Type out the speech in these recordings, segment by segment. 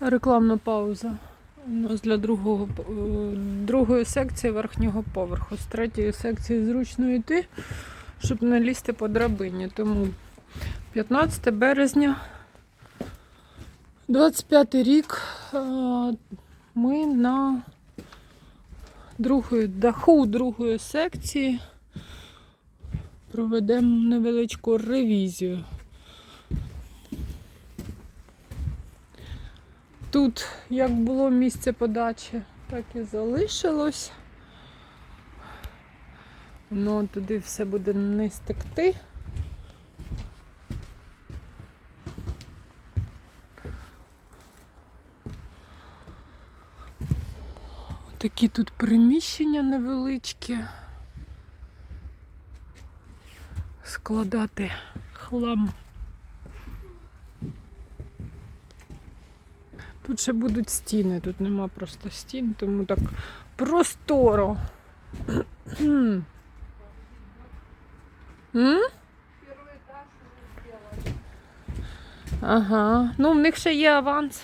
Рекламна пауза. У для другого, е, другої секції верхнього поверху. З третьої секції зручно йти, щоб не лізти по драбині. Тому 15 березня, 25 рік. е, Ми на другої, даху другої секції проведемо невеличку ревізію. Тут як було місце подачі, так і залишилось. Воно туди все буде не стекти. Такі тут приміщення невеличкі. Складати хлам. Тут ще будуть стіни, тут нема просто стін, тому так просторо. М? Ага. Ну, в них ще є аванс.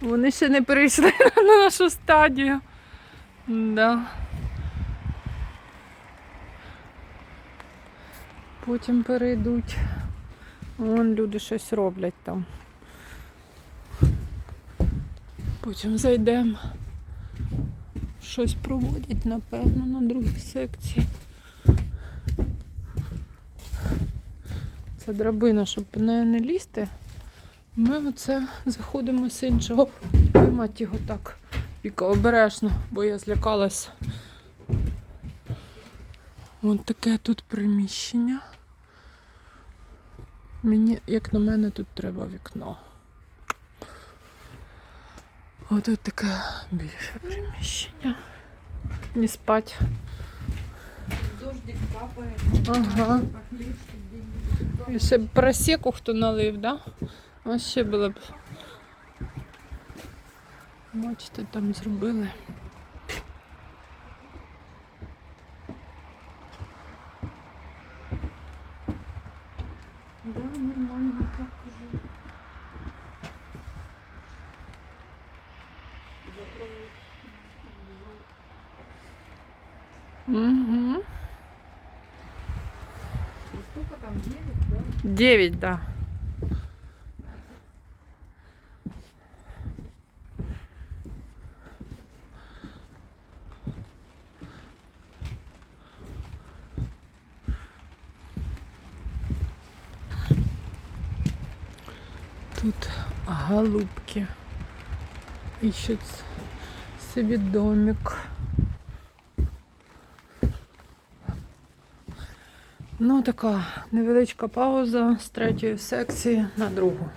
Вони ще не перейшли на нашу стадію. Да. Потім перейдуть. Вон люди щось роблять там. Потім зайдемо. Щось проводять, напевно, на другій секції. Це драбина, щоб неї не лізти. Ми оце заходимо з іншого. Поймати його так. Віка обережно, бо я злякалась. Ось таке тут приміщення. Мені, як на мене, тут треба вікно. Ось тут таке більше приміщення. Не спать. Дождик капает. Ага. І ще б просеку хто налив, да? А ще було б. Бачите, там зробили. Да, нормально так уже. Угу. Сколько там, 9, да? Девять, да. Тут голубки ищут себе домик. Ну, така невеличка пауза з третьої секції на другу.